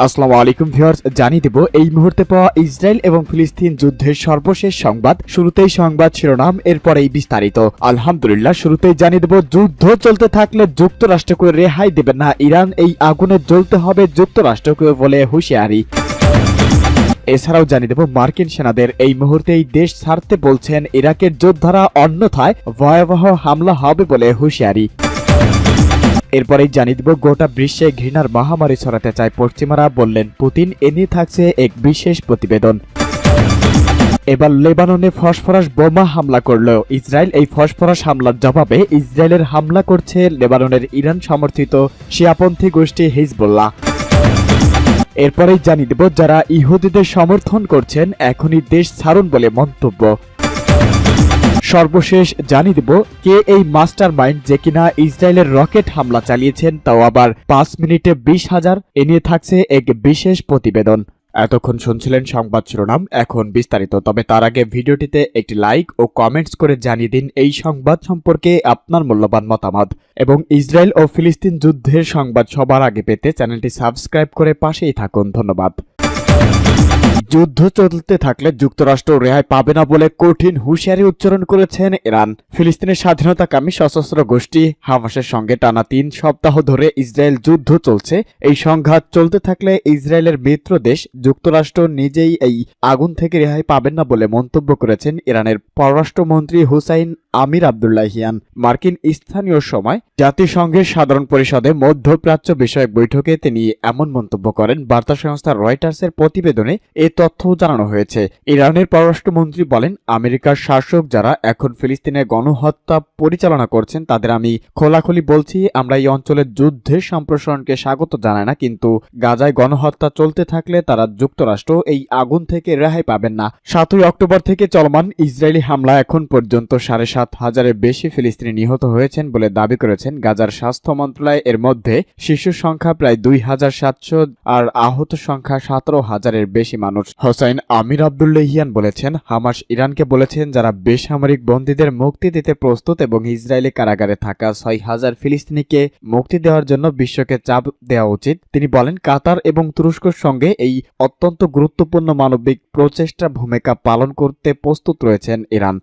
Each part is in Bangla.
আসসালামু আলাইকুম ভিউয়ার্স, জানিয়ে দেব, এই মুহূর্তে পাওয়া ইসরায়েল এবং ফিলিস্তিন যুদ্ধের সর্বশেষ সংবাদ। শুরুতেই সংবাদ শিরোনাম, এরপরেই বিস্তারিত। আলহামদুলিল্লাহ, শুরুতেই জানিয়ে দেব, যুদ্ধ চলতে থাকলে যুক্তরাষ্ট্রকে রেহাই দেবে না। ইরান এই আগুনে জ্বলতে হবে যুক্তরাষ্ট্রকে বলে হুঁশিয়ারি। এছাড়াও জানিয়ে দেব, মার্কিন সেনাদের এই মুহূর্তে এই দেশ ছাড়তে বলছেন ইরাকের যোদ্ধারা, অন্যথায় ভয়াবহ হামলা হবে বলে হুঁশিয়ারি। এরপরেই জানিয়ে দিব, গোটা বিশ্বে ঘৃণার মহামারী ছড়াতে চায় পশ্চিমারা বললেন, পুতিন, এ নিয়ে থাকছে এক বিশেষ প্রতিবেদন। এবার লেবাননে ফসফরাস বোমা হামলা করল। ইসরায়েল এই ফসফরাস হামলার জবাবে ইসরায়েলের হামলা করছে লেবাননের ইরান সমর্থিত শিয়াপন্থী গোষ্ঠী হিজবুল্লাহ। এরপরেই জানিয়ে দেব, যারা ইহুদিদের সমর্থন করছেন, এখনই দেশ ছাড়ুন বলে মন্তব্য। সর্বশেষ জানিয়ে দেব কে এই মাস্টার মাইন্ড যে কিনা ইসরায়েলের রকেট হামলা চালিয়েছেন তাও আবার পাঁচ মিনিটে বিশ হাজার, এ নিয়ে থাকছে এক বিশেষ প্রতিবেদন। এতক্ষণ শুনছিলেন সংবাদ শিরোনাম, এখন বিস্তারিত। তবে তার আগে ভিডিওটিতে একটি লাইক ও কমেন্টস করে জানিয়ে দিন এই সংবাদ সম্পর্কে আপনার মূল্যবান মতামত। এবং ইসরায়েল ও ফিলিস্তিন যুদ্ধের সংবাদ সবার আগে পেতে চ্যানেলটি সাবস্ক্রাইব করে পাশেই থাকুন। ধন্যবাদ। যুদ্ধ চলতে থাকলে যুক্তরাষ্ট্র রেহাই পাবে না বলে কঠিন হুঁশিয়ারি উচ্চারণ করেছেন ইরান। ফিলিস্তিনের স্বাধীনতাকামী সশস্ত্র গোষ্ঠী হামাসের সঙ্গে টানা তিন সপ্তাহ ধরে ইসরায়েল যুদ্ধ চলছে। এই সংঘাত চলতে থাকলে ইসরায়েলের মিত্র দেশ যুক্তরাষ্ট্র নিজেই এই আগুন থেকে রেহাই পাবেন না বলে মন্তব্য করেছেন ইরানের পররাষ্ট্রমন্ত্রী হুসাইন আমির আবদুল্লাহিয়ান। মার্কিন স্থানীয় সময় জাতিসংঘের সাধারণ পরিষদে মধ্যপ্রাচ্য বিষয়ক বৈঠকে তিনি এমন মন্তব্য করেন। বার্তা সংস্থা রয়টার্সের প্রতিবেদনে এ তথ্য জানানো হয়েছে। ইরানের পররাষ্ট্রমন্ত্রী বলেন, আমেরিকার শাসক যারা এখন ফিলিস্তিনের গণহত্যা পরিচালনা করছেন, তাদের আমি খোলাখুলি বলছি, আমরা এই অঞ্চলের যুদ্ধের সম্প্রসারণকে স্বাগত জানাই না, কিন্তু গাজায় গণহত্যা চলতে থাকলে তারা যুক্তরাষ্ট্র এই আগুন থেকে রেহাই পাবেন না। সাতই অক্টোবর থেকে চলমান ইসরায়েলি হামলা এখন পর্যন্ত সাড়ে সাত হাজারের বেশি ফিলিস্তিনি নিহত হয়েছেন বলে দাবি করেছেন গাজার স্বাস্থ্য মন্ত্রণালয়। এর মধ্যে শিশুর সংখ্যা প্রায় দুই হাজার সাতশো আর আহত সংখ্যা সতেরো হাজারের বেশি মানুষ হোসাইন আমির আবদুল্লাহিয়ান বলেছেন, হামাস ইরানকে বলেছেন যারা বেসামরিক বন্দীদের মুক্তি দিতে প্রস্তুত এবং ইসরায়েলি কারাগারে থাকা ছয় হাজার ফিলিস্তিনিকে মুক্তি দেওয়ার জন্য বিশ্বকে চাপ দেওয়া উচিত। তিনি বলেন, কাতার এবং তুরস্কর সঙ্গে এই অত্যন্ত গুরুত্বপূর্ণ মানবিক প্রচেষ্টা ভূমিকা পালন করতে প্রস্তুত রয়েছেন ইরান।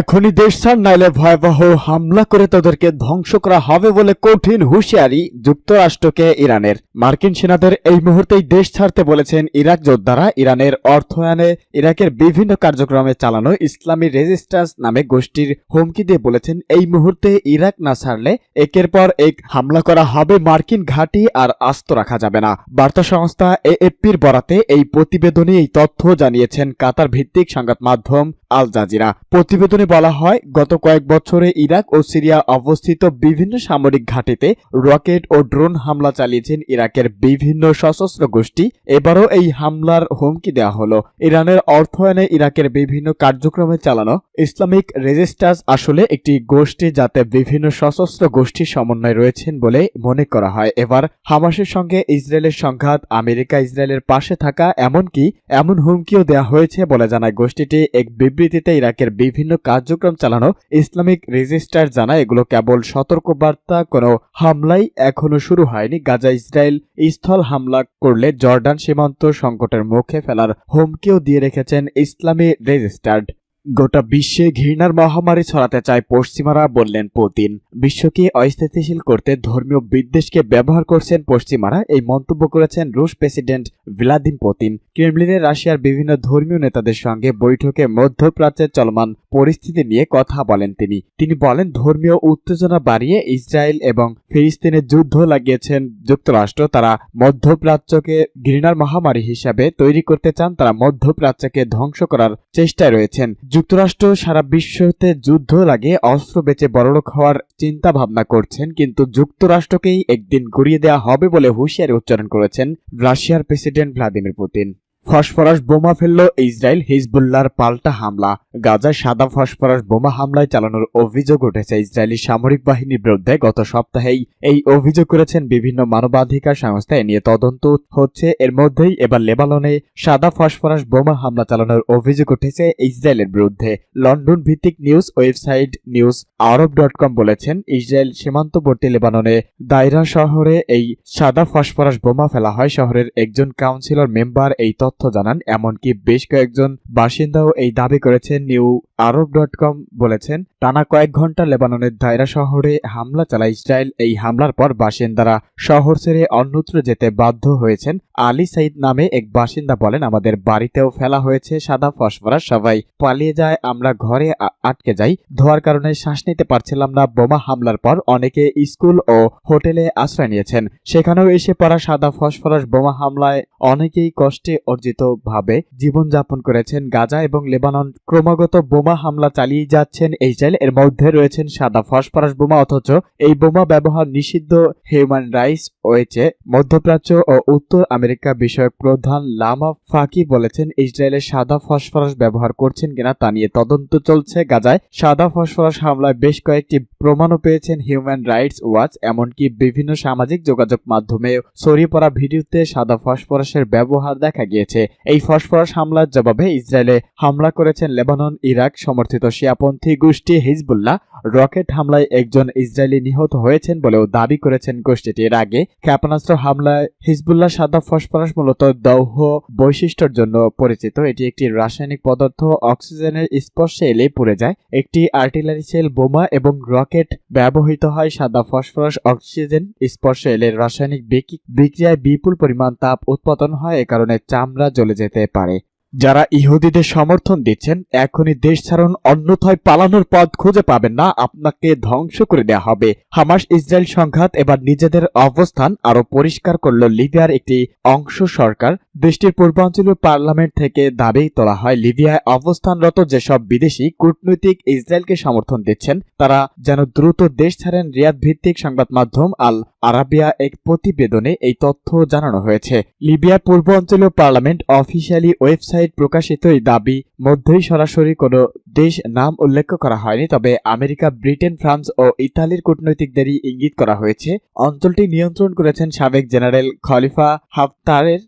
এখনই দেশ ছাড়, নাইলে ভয়াবহ হামলা করে তাদেরকে ধ্বংস করা হবে বলে কঠিন হুঁশিয়ারি যুক্তরাষ্ট্রকে ইরানের। মার্কিন সেনাদের এই মুহূর্তেই দেশ ছাড়তে বলেছেন ইরাক যোদ্ধারা। ইরানের অর্থায়নে ইরাকের বিভিন্ন কার্যক্রমে চালানো ইসলামী রেজিস্ট্যান্স নামে গোষ্ঠীর হুমকি দিয়ে বলেছেন, এই মুহূর্তে ইরাক না ছাড়লে একের পর এক হামলা করা হবে, মার্কিন ঘাঁটি আর আস্ত রাখা যাবে না। বার্তা সংস্থা এএফপির বরাতে এই প্রতিবেদনে এই তথ্য জানিয়েছেন কাতার ভিত্তিক সংবাদ মাধ্যম আল জাজিরা। প্রতিবেদনে বলা হয়, গত কয়েক বছরে ইরাক ও সিরিয়া অবস্থিত বিভিন্ন সামরিক ঘাঁটিতে রকেট ও ড্রোন হামলা চালিয়েছেন ইরাকের বিভিন্ন সশস্ত্র গোষ্ঠী। এবারও এই হামলার হুমকি দেওয়া হলো। ইরানের অর্থায়নে ইরাকের বিভিন্ন কার্যক্রমে চালানো ইসলামিক রেজিস্টার্স আসলে একটি গোষ্ঠী যাতে বিভিন্ন সশস্ত্র গোষ্ঠীর সমন্বয় রয়েছেন বলে মনে করা হয়। এবার হামাসের সঙ্গে ইসরায়েলের সংঘাত, আমেরিকা ইসরায়েলের পাশে থাকা, এমনকি এমন হুমকিও দেওয়া হয়েছে বলে জানায় গোষ্ঠীটি। এক বিবৃতিতে ইরাকের বিভিন্ন কার্যক্রম চালানো ইসলামিক রেজিস্টার জানায়, এগুলো কেবল সতর্কবার্তা, কোনো হামলাই এখনও শুরু হয়নি। গাজা ইসরায়েল স্থল হামলা করলে জর্ডান সীমান্ত সংকটের মুখে ফেলার হুমকিও দিয়ে রেখেছেন ইসলামী রেজিস্টার্ড গোটা বিশ্বে ঘৃণার মহামারী ছড়াতে চায় পশ্চিমারা বললেন পুতিন। বিশ্বকে অস্থিতিশীল করতে ধর্মীয় বিদ্বেষকে ব্যবহার করছেন পশ্চিমারা, এই মন্তব্য করেছেন রুশ প্রেসিডেন্ট ভ্লাদিম পুতিন। ক্রেমলিনে রাশিয়ার বিভিন্ন ধর্মীয় নেতাদের সঙ্গে বৈঠকে মধ্যপ্রাচ্যের চলমান পরিস্থিতি নিয়ে কথা বলেন তিনি। তিনি বলেন, ধর্মীয় উত্তেজনা বাড়িয়ে ইসরায়েল এবং ফিলিস্তিনের যুদ্ধ লাগিয়েছেন যুক্তরাষ্ট্র। তারা মধ্যপ্রাচ্যকে ঘৃণার মহামারী হিসাবে তৈরি করতে চান, তারা মধ্যপ্রাচ্যকে ধ্বংস করার চেষ্টায় রয়েছেন। যুক্তরাষ্ট্র সারা বিশ্বতে যুদ্ধ লাগে, অস্ত্র বেচে বড়লোক হওয়ার চিন্তা ভাবনা করছেন, কিন্তু যুক্তরাষ্ট্রকেই একদিন গড়িয়ে দেওয়া হবে বলে হুঁশিয়ারি উচ্চারণ করেছেন রাশিয়ার প্রেসিডেন্ট ভ্লাদিমির পুতিন। ফসফরাস বোমা ফেলল ইসরায়েল হিজবুল্লাহর পাল্টা হামলা। গাজায় সাদা ফসফরাস বোমা হামলায় চালানোর অভিযোগ উঠেছে ইসরায়েলি সামরিক বাহিনীর বিরুদ্ধে। গত সপ্তাহেই এই অভিযোগ করেছেন বিভিন্ন মানবাধিকার সংস্থা। এ নিয়ে তদন্ত হচ্ছে। এর মধ্যেই এবার লেবাননে সাদা ফসফরাস বোমা হামলা চালানোর অভিযোগ উঠেছে ইসরায়েলের বিরুদ্ধে। লন্ডন ভিত্তিক news website news Arab dot com বলেছেন, ইসরায়েল সীমান্তবর্তী লেবাননে দায়রা শহরে এই সাদা ফসফরাস বোমা ফেলা হয়। শহরের একজন কাউন্সিলর মেম্বার এই তথ্য জানান, এমনকি বেশ কয়েকজন বাসিন্দাও এই দাবি করেছেন। নিউ আরব ডট কম বলেছেন, টানা কয়েক ঘণ্টা লেবাননের দায়রা শহরে হামলা চালায় ইসরায়েল। এই হামলার পর বাসিন্দারা শহর ছেড়ে অন্যত্র যেতে বাধ্য হয়েছেন। আলী সাইদ নামে এক বাসিন্দা বলেন, আমাদের বাড়িতেও ফেলা হয়েছে সাদা ফসফরাস, সবাই পালিয়ে যায়, আমরা ঘরে আটকে যাই। ধোয়ার কারণে শ্বাস নিতে পারছিলাম না, বোমা হামলার পর অনেকে স্কুল ও হোটেলে আশ্রয় নিয়েছেন। সেখানেও এসে পড়া সাদা ফসফরাস বোমা হামলায় অনেকেই কষ্টে অর্জিত ভাবে জীবনযাপন করেছেন গাজা এবং লেবানন। ক্রমাগত বোমা হামলা চালিয়ে যাচ্ছেন ইসরায়েল। এর মধ্যে রয়েছেন সাদা ফসফরাস বোমা, অথচ এই বোমা ব্যবহার নিষিদ্ধ। হিউম্যান রাইটস ওয়েচে মধ্যপ্রাচ্য ও উত্তর আমেরিকা বিষয়ক প্রধান লামা ফাকি বলেছেন ইসরায়েলের সাদা ফসফরাস ব্যবহার করছেন কিনা তা নিয়ে তদন্ত চলছে গাজায়। সাদা ফসফরাস হামলায় বেশ কয়েকটি প্রমাণও পেয়েছেন হিউম্যান রাইটস ওয়াচ এমনকি বিভিন্ন সামাজিক যোগাযোগ মাধ্যমে ছড়িয়ে পড়া ভিডিওতে সাদা ফসফরাসের ব্যবহার দেখা গিয়েছে। এই ফসফরাস হামলার জবাবে ইসরায়েলে হামলা করেছেন লেবানন, ইরাক, সমর্থিত শিয়াপন্থী গোষ্ঠী হিজবুল্লাহ। রকেট হামলায় একজন ইসরায়েলি নিহত হয়েছেন বলেও দাবি করেছেন গোষ্ঠীটির আগে ক্ষেপণাস্ত্র হামলায় হিজবুল্লাহ সাদা ফসফরাস মূলত দৌহ বৈশিষ্ট্যের জন্য পরিচিত। এটি একটি রাসায়নিক পদার্থ, অক্সিজেনের স্পর্শে এলে পড়ে যায়। একটি আর্টিলারি সেল, বোমা এবং রকেট ব্যবহৃত হয় সাদা ফসফরাস অক্সিজেন স্পর্শে এলে। রাসায়নিক বিকি- বিক্রিয়ায় বিপুল পরিমাণ তাপ উৎপাদন হয়, এ কারণে চামড়া জ্বলে যেতে পারে। যারা ইহুদিদের সমর্থন দিচ্ছেন, এখনই দেশ ছাড়ুন, অন্যথায় পালানোর পথ খুঁজে পাবেন না। আপনাকে ধ্বংস করে দেওয়া হবে। হামাস ইসরায়েল সংঘাত এবার নিজেদের অবস্থান আরও পরিষ্কার করল লিবিয়ার একটি অংশ সরকার। দেশটির পূর্বাঞ্চলীয় পার্লামেন্ট থেকে দাবি তোলা হয়, লিবিয়ায় অবস্থানরত যেসব বিদেশি কূটনৈতিক ইসরায়েলকে সমর্থন দিচ্ছেন, তারা যেন দ্রুত দেশ ছাড়েন রিয়াদ ভিত্তিক সংবাদ মাধ্যম আল আরাবিয়া এক প্রতিবেদনে এই তথ্য জানানো হয়েছে। লিবিয়ার পূর্ব অঞ্চলীয় পার্লামেন্ট অফিসিয়ালি ওয়েবসাইট প্রকাশিত এই দাবি মধ্যেই সরাসরি কোনো দেশ নাম উল্লেখ করা হয়নি, তবে আমেরিকা, ব্রিটেন, ফ্রান্স ও ইতালির কূটনৈতিকদেরই ইঙ্গিত করা হয়েছে। অঞ্চলটি নিয়ন্ত্রণ করেছেন সাবেক জেনারেল খলিফা হাফতারের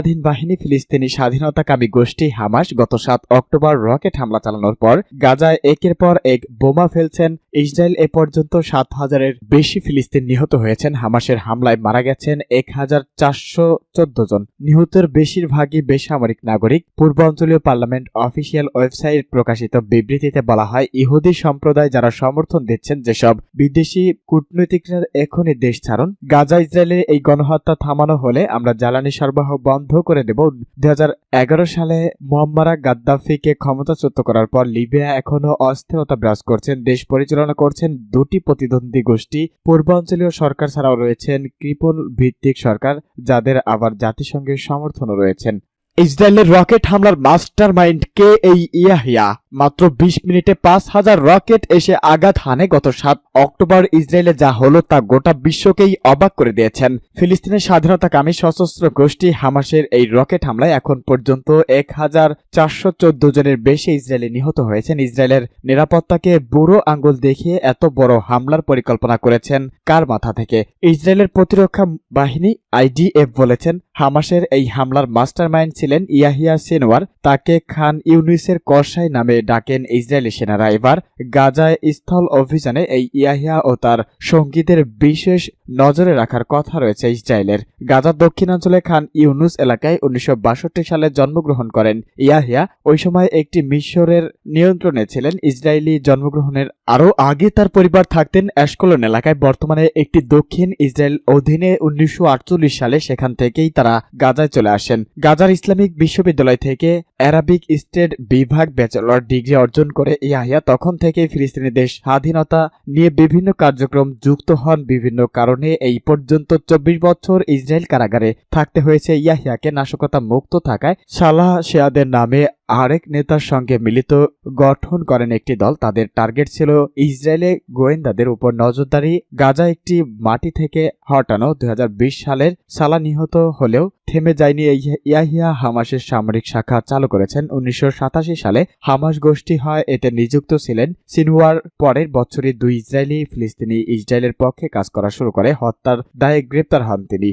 নেতৃত্বাধীন বাহিনী ফিলিস্তিনি স্বাধীনতাকামী গোষ্ঠী হামাস গত সাত অক্টোবর রকেট হামলা চালানোর পর গাজায় একের পর এক বোমা ফেলছেন। ইসরায়েল এ পর্যন্ত সাত হাজারের বেশি ফিলিস্তিন নিহত হয়েছেন। হামাসের হামলায় মারা গেছেন এক হাজার চারশো চোদ্দ জন। নিহতের বেশিরভাগই বেসামরিক নাগরিক। পূর্বাঞ্চলীয় পার্লামেন্ট অফিসিয়াল ওয়েবসাইট প্রকাশিত বিবৃতিতে বলা হয়, ইহুদি সম্প্রদায় যারা সমর্থন দিচ্ছেন যেসব বিদেশি কূটনৈতিকরা এখনই দেশ ছাড়ুন। গাজা ইসরায়েলের এই গণহত্যা থামানো হলে আমরা জ্বালানি সরবরাহ বন্ধ করে দেব। দুই সালে মোহাম্মারা গাদ্দাফিকে ক্ষমতাচ্যুত করার পর লিবিয়া এখনও অস্থিরতা বিরাজ করছেন। দেশ পরিচালনা করছেন দুটি প্রতিদ্বন্দ্বী গোষ্ঠী। পূর্বাঞ্চলীয় সরকার ছাড়াও রয়েছেন কৃপল ভিত্তিক সরকার, যাদের আবার জাতিসংঘের সমর্থনও রয়েছেন। ইসরায়েলের রকেট হামলার মাস্টার মাইন্ড কে এই ইয়াহিয়া? মাত্র বিশ মিনিটে পাঁচ হাজার রকেট এসে আঘাত হানে গত সাত অক্টোবর ইসরায়েলে যা হলো তা গোটা বিশ্বকেই অবাক করে দিয়েছেন। ফিলিস্তিনের স্বাধীনতাকামী সশস্ত্র গোষ্ঠী হামাসের এই রকেট হামলায় এখন পর্যন্ত এক হাজার চারশো চোদ্দ জনের বেশি ইসরায়েলি নিহত হয়েছেন। ইসরায়েলের নিরাপত্তাকে বুড়ো আঙ্গুল দেখিয়ে এত বড় হামলার পরিকল্পনা করেছেন কার মাথা থেকে? ইসরায়েলের প্রতিরক্ষা বাহিনী আইডিএফ বলেছেন, হামাসের এই হামলার মাস্টারমাইন্ড ছিলেন ইয়াহিয়া সিনওয়ার। তাকে খান ইউনিসের কসাই নামে ডাকেন ইসরায়েলি সেনারা। এবার গাজায় স্থল অভিযানে এই ইয়াহিয়া ও তার সঙ্গীদের বিশেষ নজরে রাখার কথা রয়েছে ইসরায়েলের। গাজার দক্ষিণাঞ্চলে খান ইউনুস এলাকায় উনিশশো বাষট্টি সালে জন্মগ্রহণ করেন। ইয়াহিয়া ওই সময় একটি মিশরের নিয়ন্ত্রণে ছিলেন। ইসরায়েলি জন্মগ্রহণের আরও আগে তার পরিবার থাকতেন অ্যাশকলন এলাকায়। বর্তমানে একটি দক্ষিণ ইসরায়েল অধীনে উনিশশো আটচল্লিশ সালে সেখান থেকেই তারা গাজায় চলে আসেন। গাজার ইসলামিক বিশ্ববিদ্যালয় থেকে অ্যারাবিক স্টেট বিভাগ ব্যাচেলর ডিগ্রি অর্জন করে ইয়াহিয়া তখন থেকেই ফিলিস্তিনিদের স্বাধীনতা নিয়ে বিভিন্ন কার্যক্রম যুক্ত হন। বিভিন্ন কারণে এই পর্যন্ত চব্বিশ বছর ইসরায়েল কারাগারে থাকতে হয়েছে। ইয়াহিয়াকে নাশকতা মুক্ত থাকায় সালাহ শেয়াদের নামে আরেক নেতার সঙ্গে মিলিত গঠন করেন একটি দল। তাদের টার্গেট ছিল ইসরায়েলে গোয়েন্দাদের উপর নজরদারি। গাজা একটি মাটি থেকে হটানো দুই হাজার বিশ সালের সালা নিহত হলেও থেমে যায়নি ইয়াহিয়া হামাসের সামরিক শাখা চালু করেছেন। উনিশশো সাতাশি সালে হামাস গোষ্ঠী হয়, এতে নিযুক্ত ছিলেন সিনওয়ার পরের বছরই দুই ইসরায়েলি, ফিলিস্তিনি, ইসরায়েলের পক্ষে কাজ করা শুরু করে। হত্যার দায়ে গ্রেপ্তার হন তিনি।